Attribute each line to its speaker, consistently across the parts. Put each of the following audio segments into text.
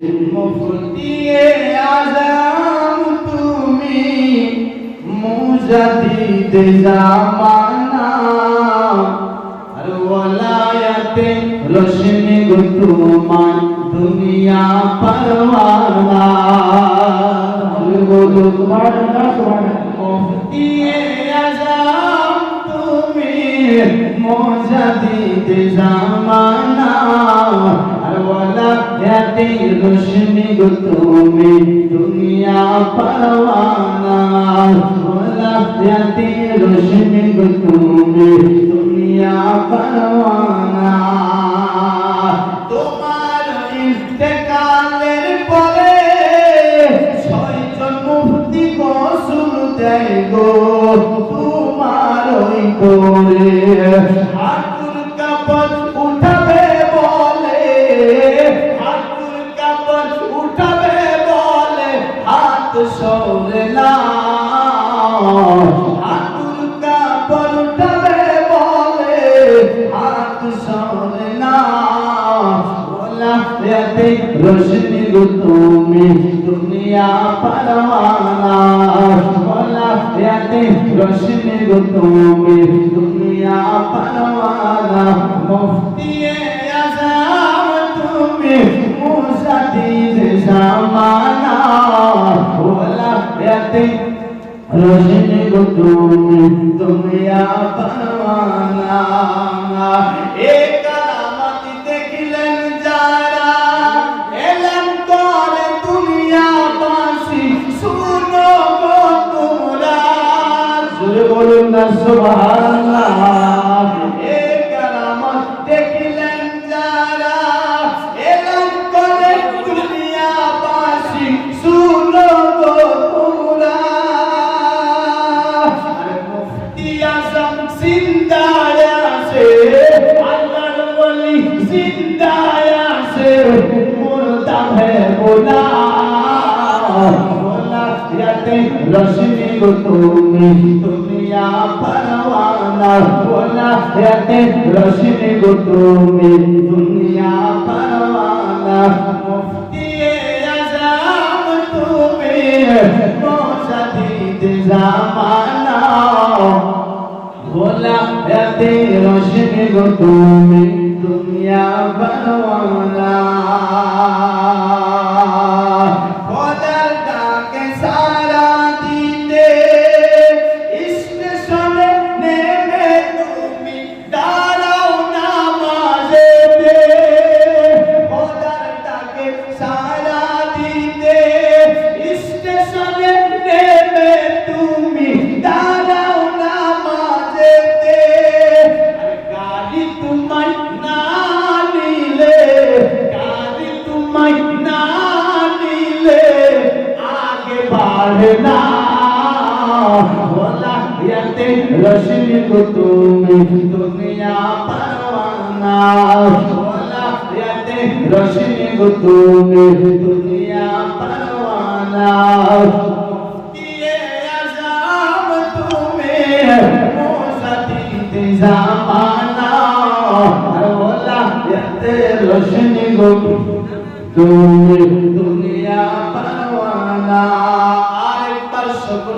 Speaker 1: মুফতিয়ে আজম তুমি মুজাদিদ জামানা আর ওলায়াতে রোশনি গুতুমান দুনিয়া পরওয়ানা। বলো মুফতিয়ে আজম তুমি মুজাদিদ জামানা আর ওলায়াতে রোশনি গুতুমি দুনিয়া পরওয়ানা ওলায়াতে রোশনি গুতুমি দুনিয়া পরওয়ানা তোমার ইন্তেকালের পরে ছয়জন মুফতি কসুর দেয় গো, তোমার ওই করে। রোশনি গো তুমি দুনিয়া পরওয়ানা ওলাতে রোশনি গো তুমি দুনিয়া পরওয়ানা মুফতিয়ে আজম তুমি মুসাদিদ জামানা ওলাতে রোশনি গো তুমি দুনিয়া পরওয়ানা এ কারামত দেখলেন যারা, এলেন করে দুনিয়া বলুন না সুবহানাল্লাহ রশনি গো তুমি পরওয়ানা বোলা ইয়াতে রশনি গো তুমি দুনিয়া পরওয়ানা মুফতি আজম তুমি মোসাদিদ জামানা ভোলা এতে রোশনি গো তুমি দুনিয়া বনওয়ালা না ভোলা ইয়াতে রশনি তুমি দুনিয়া পরওয়ানা ভোলা ইয়াতে রশনি তুমি দুনিয়া পরওয়ানা দিয়ে আজাম তুমি মোসাদিদ জামানা। ভোলা ইয়াতে তুমি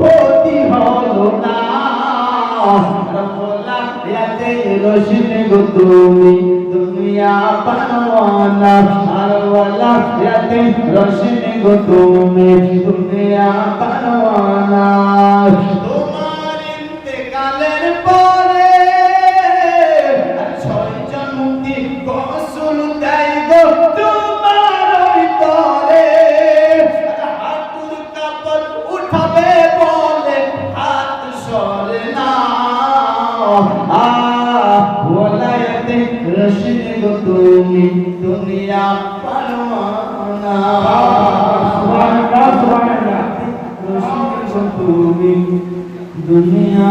Speaker 1: ক্ষতি হলো না। ইয়াতে রোশনি গো তুমি, দুনিয়া পারওয়ানা আর ওয়ালা ইয়াতে গো তুমি, দুনিয়া পারওয়ানা মুর্শিদ গো তুমি দুনিয়া
Speaker 2: পারো না সুবহানাল্লাহ সুবহানাল্লাহ মুর্শিদ দুনিয়া